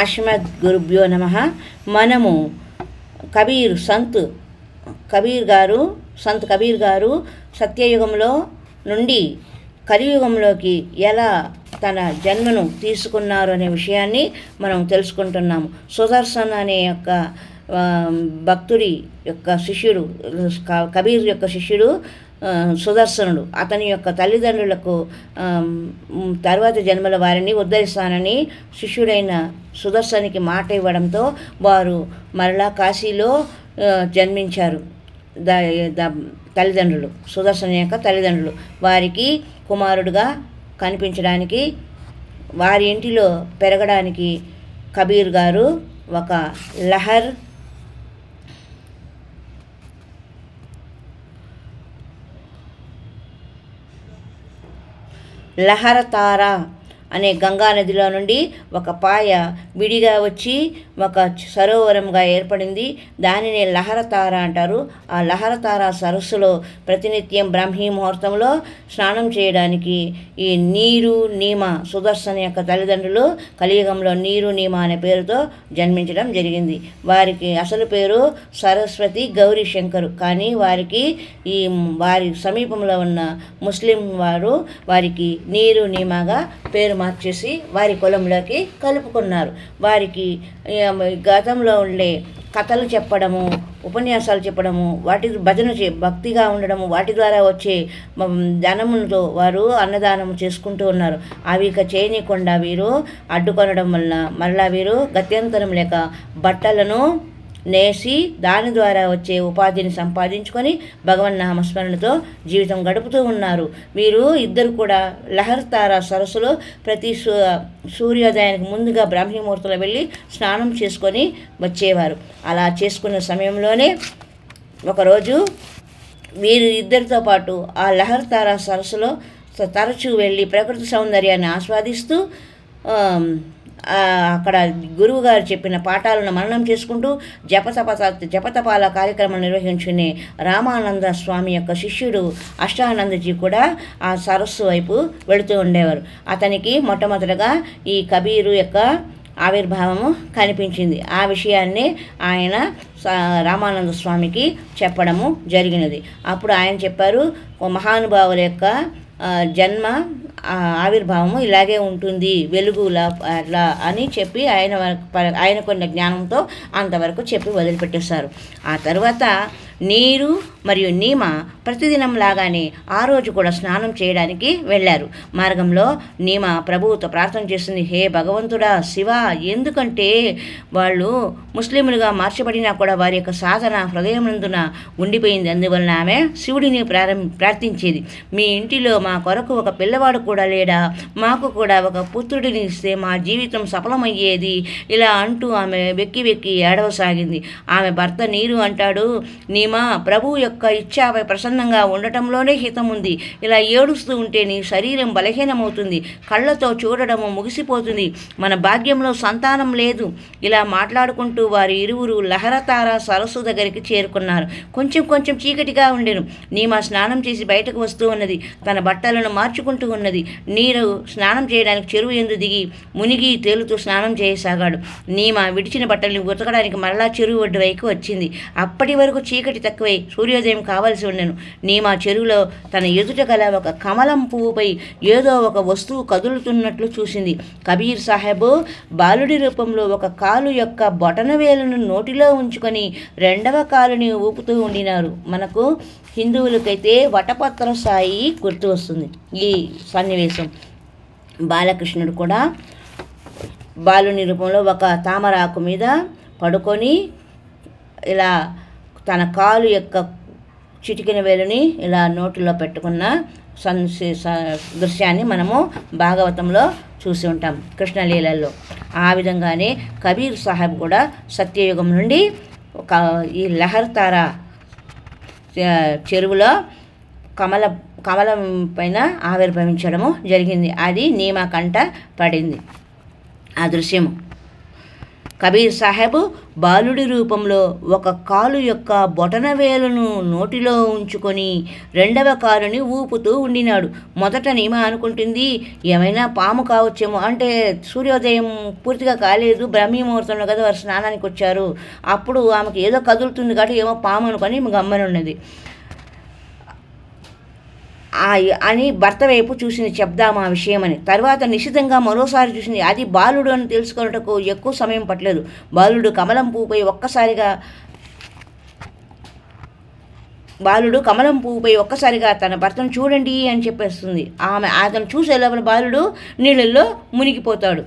అస్మద్ గురుభ్యో నమ. మనము కబీర్ సంత్ కబీర్ గారు సంత్ కబీర్ గారు సత్యయుగంలో నుండి కలియుగంలోకి ఎలా తన జన్మను తీసుకున్నారు అనే విషయాన్ని మనం తెలుసుకుంటున్నాము. సుదర్శన్ అనే యొక్క భక్తుడి యొక్క శిష్యుడు కబీర్ యొక్క శిష్యుడు సుదర్శనుడు. అతని యొక్క తల్లిదండ్రులకు తర్వాత జన్మల వారిని ఉద్ధరిస్తానని శిష్యుడైన సుదర్శనికి మాట ఇవ్వడంతో వారు మరలా కాశీలో జన్మించారు. ద తల్లిదండ్రులు సుదర్శన యొక్క తల్లిదండ్రులు. వారికి కుమారుడుగా కనిపించడానికి వారి ఇంటిలో పెరగడానికి కబీర్ గారు ఒక లహర్ లహరతార అనే గంగా నదిలో నుండి ఒక పాయ విడిగా వచ్చి ఒక సరోవరంగా ఏర్పడింది. దానిని లహరతార అంటారు. ఆ లహరతార సరస్సులో ప్రతినిత్యం బ్రాహ్మీ ముహూర్తంలో స్నానం చేయడానికి ఈ నీరు నీమ సుదర్శన యొక్క తల్లిదండ్రులు కలియుగంలో నీరు నీమ అనే పేరుతో జన్మించడం జరిగింది. వారికి అసలు పేరు సరస్వతి గౌరీ శంకరు. కానీ వారికి ఈ వారి సమీపంలో ఉన్న ముస్లిం వారు వారికి నీరు నీమగా పేరు మార్చేసి వారి కులంలోకి కలుపుకున్నారు. వారికి గతంలో ఉండే కథలు చెప్పడము ఉపన్యాసాలు చెప్పడము వాటి భజన చే భక్తిగా ఉండడము వాటి ద్వారా వచ్చే మ, ధనముతో వారు అన్నదానం చేసుకుంటూ ఉన్నారు. అవి ఇక చేయనీయకుండా వీరు అడ్డుకొనడం వలన మరలా వీరు గత్యంతరం లేక బట్టలను నేసి దాని ద్వారా వచ్చే ఉపాధిని సంపాదించుకొని భగవన్ నామస్మరణతో జీవితం గడుపుతూ ఉన్నారు. వీరు ఇద్దరు కూడా లహర్తార సరస్సులో ప్రతి సూ సూర్యోదయానికి ముందుగా బ్రాహ్మీముహూర్తంలో వెళ్ళి స్నానం చేసుకొని వచ్చేవారు. అలా చేసుకున్న సమయంలోనే ఒకరోజు వీరు ఇద్దరితో పాటు ఆ లహర్తార సరస్సులో తరచూ వెళ్ళి ప్రకృతి సౌందర్యాన్ని ఆస్వాదిస్తూ అక్కడ గురువు గారు చెప్పిన పాఠాలను మననం చేసుకుంటూ జపతప జపతపాల కార్యక్రమం నిర్వహించుకునే రామానంద స్వామి యొక్క శిష్యుడు అష్టానందజీ కూడా ఆ సరస్సు వైపు వెళుతూ ఉండేవారు. అతనికి మొట్టమొదటగా ఈ కబీరు యొక్క ఆవిర్భావము కనిపించింది. ఆ విషయాన్ని ఆయన స- రామానంద స్వామికి చెప్పడము జరిగినది. అప్పుడు ఆయన చెప్పారు మహానుభావుల యొక్క జన్మ ఆవిర్భావము ఇలాగే ఉంటుంది వెలుగులా అట్లా అని చెప్పి ఆయన వరకు- ప- ఆయనకున్న జ్ఞానంతో అంతవరకు చెప్పి వదిలిపెట్టేశారు. ఆ తర్వాత నీరు మరియు నీమ ప్రతిదినం లాగానే ఆ రోజు కూడా స్నానం చేయడానికి వెళ్ళారు. మార్గంలో నీమ ప్రభువుతో ప్రార్థన చేస్తుంది హే భగవంతుడా శివ ఎందుకంటే వాళ్ళు ముస్లింలుగా మార్చబడినా కూడా వారి యొక్క సాధన హృదయం నందున ఉండిపోయింది. అందువలన ఆమె శివుడిని ప్రారంభ ప్రార్థించేది. మీ ఇంటిలో మా కొరకు ఒక పిల్లవాడు కూడా లేడా? మాకు కూడా ఒక పుత్రుడిని ఇస్తే మా జీవితం సఫలమయ్యేది? ఇలా అంటూ ఆమె వెక్కి వెక్కి ఏడవసాగింది. ఆమె భర్త నీరు అంటాడు నీ నీమా ప్రభువు యొక్క ఇచ్చాపై ప్రసన్నంగా ఉండటంలోనే హితం ఉంది ఇలా ఏడుస్తూ ఉంటే నీ శరీరం బలహీనమవుతుంది. కళ్ళతో చూడడము ముగిసిపోతుంది. మన భాగ్యంలో సంతానం లేదు. ఇలా మాట్లాడుకుంటూ వారి ఇరువురు లహరతార సరస్సు దగ్గరికి చేరుకున్నారు. కొంచెం కొంచెం చీకటిగా ఉండెను. నీమా స్నానం చేసి బయటకు వస్తూ ఉన్నది. తన బట్టలను మార్చుకుంటూ ఉన్నది. నీరు స్నానం చేయడానికి చెరువు ఎందు దిగి మునిగి తేలుతూ స్నానం చేయసాగాడు. నీమా విడిచిన బట్టల్ని ఉతకడానికి మరలా చెరువు ఒడ్డు వైపు వచ్చింది. అప్పటి వరకు చీకటి తక్కువై. సూర్యోదయం కావలసి ఉండెను. నీమా చెరువులో తన ఎదుట గల ఒక కమలం పువ్వుపై ఏదో ఒక వస్తువు కదులుతున్నట్లు చూసింది. కబీర్ సాహెబ్ బాలుడి రూపంలో ఒక కాలు యొక్క బొటనవేలును నోటిలో ఉంచుకొని రెండవ కాలుని ఊపుతూ ఉండినారు. మనకు హిందువులకైతే వటపత్ర సాయి గుర్తు వస్తుంది. ఈ సన్నివేశం. బాలకృష్ణుడు కూడా బాలుని రూపంలో ఒక తామరాకు మీద పడుకొని ఇలా తన కాలు యొక్క చిటికిన వేలుని ఇలా నోటిలో పెట్టుకున్న సన్ స- దృశ్యాన్ని మనము భాగవతంలో చూసి ఉంటాం కృష్ణలీలల్లో. ఆ విధంగానే కబీర్ సాహెబ్ కూడా సత్యయుగం నుండి ఒక ఈ లహర్తార తార చెరువులో కమల కమలం పైన ఆవిర్భవించడము జరిగింది. అది నీమకంఠ పడింది. ఆ దృశ్యము. కబీర్ సాహెబ్ బాలుడి రూపంలో ఒక కాలు యొక్క బొటనవేలును నోటిలో ఉంచుకొని రెండవ కాలుని ఊపుతూ ఉండినాడు. మొదట నిమ అనుకుంటుంది ఏమైనా పాము కావచ్చేమో అంటే సూర్యోదయం పూర్తిగా కాలేదు బ్రహ్మీ ముహూర్తంలో కదా వారు స్నానానికి వచ్చారు. అప్పుడు ఆమెకి ఏదో కదులుతుంది కాబట్టి ఏమో పాము అనుకొని గమ్మనున్నది. అని భర్త వైపు చూసింది చెప్దాం ఆ విషయం అని తర్వాత నిశితంగా మరోసారి చూసింది అది బాలుడు అని తెలుసుకున్నటకు ఎక్కువ సమయం పట్టలేదు. బాలుడు కమలం పువ్వుపై ఒక్కసారిగా బాలుడు కమలం పువ్వుపై ఒక్కసారిగా తన భర్తను చూడండి అని చెప్పేస్తుంది. ఆమె అతను చూసే లోపల బాలుడు నీళ్ళల్లో మునిగిపోతాడు.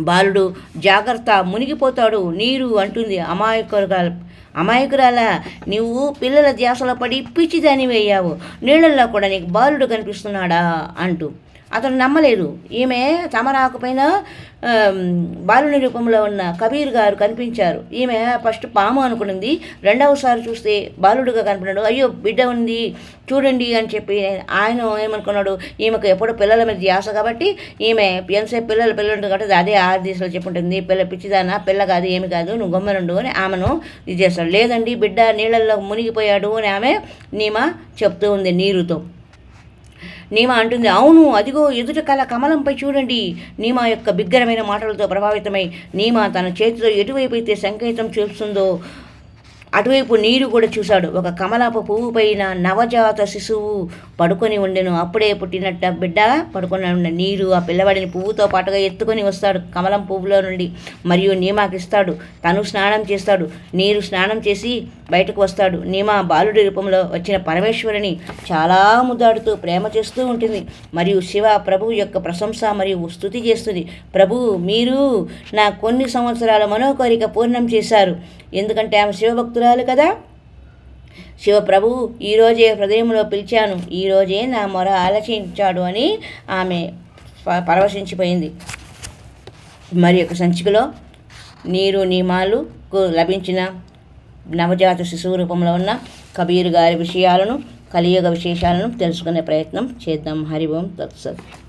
బాలుడు జాగ్రత్త మునిగిపోతాడు నీరు అంటుంది. అమాయకురాల అమాయకురాలా నువ్వు పిల్లల ధ్యాసలో పడి పిచ్చిదాని వేయావు నీళ్ళల్లో కూడా నీకు బాలుడు కనిపిస్తున్నాడా అంటూ అతను నమ్మలేదు ఈమె తమరాకు పైన బాలుని రూపంలో ఉన్న కబీర్ గారు కనిపించారు. ఈమె ఫస్ట్ పాము అనుకున్నది రెండవసారి చూస్తే బాలుడుగా కనిపినాడు అయ్యో బిడ్డ ఉంది చూడండి అని చెప్పి ఆయన ఏమనుకున్నాడు? ఈమెకు ఎప్పుడు పిల్లల మీద ధ్యాస కాబట్టి ఈమె ఎంతసేపు పిల్లలు పిల్లలు కాబట్టి అదే ఆరు దిశలో చెప్పుంటుంది. పిల్ల పిచ్చిదానా పిల్ల కాదు ఏమి కాదు నువ్వు గొమ్మనుండు అని ఆమెను ఇది చేస్తాడు. లేదండి బిడ్డ నీళ్ళల్లో మునిగిపోయాడు అని ఆమె నీమ చెప్తూ ఉంది నీరుతో. నీమా అంటుంది అవును అదిగో ఎదుట కల కమలంపై చూడండి. నీమా యొక్క బిగ్గరమైన మాటలతో ప్రభావితమై నీమా తన చేతిలో ఎటువైపు అయితే సంకేతం చూస్తుందో అటువైపు నీరు కూడా చూశాడు. ఒక కమలాప పువ్వు పైన నవజాత శిశువు పడుకొని ఉండెను. అప్పుడే పుట్టినట్ట బిడ్డ పడుకొని ఉన్న నీరు ఆ పిల్లవాడిని పువ్వుతో పాటుగా ఎత్తుకొని వస్తాడు. కమలం పువ్వులో నుండి మరియు నీమాకి ఇస్తాడు. తను స్నానం చేస్తాడు. నీరు స్నానం చేసి బయటకు వస్తాడు. నీమా బాలుడి రూపంలో వచ్చిన పరమేశ్వరుని చాలా ముద్దాడుతూ ప్రేమ చేస్తూ ఉంటుంది. మరియు శివ ప్రభువు యొక్క ప్రశంస మరియు స్థుతి చేస్తుంది. ప్రభు మీరు నా కొన్ని సంవత్సరాల మనోకోరిక పూర్ణం చేశారు. ఎందుకంటే ఆమె శివభక్తురాలు కదా? శివప్రభు ఈరోజే హృదయంలో పిలిచాను. ఈరోజే నా మొర ఆలోచించాడు అని ఆమె ప- పరవశించిపోయింది. మరి ఒక సంచికలో నీరు నియమాలకు లభించిన నవజాత శిశువు రూపంలో ఉన్న కబీర్ గారి విషయాలను కలియుగ విశేషాలను తెలుసుకునే ప్రయత్నం చేద్దాం. హరివం తత్సత్.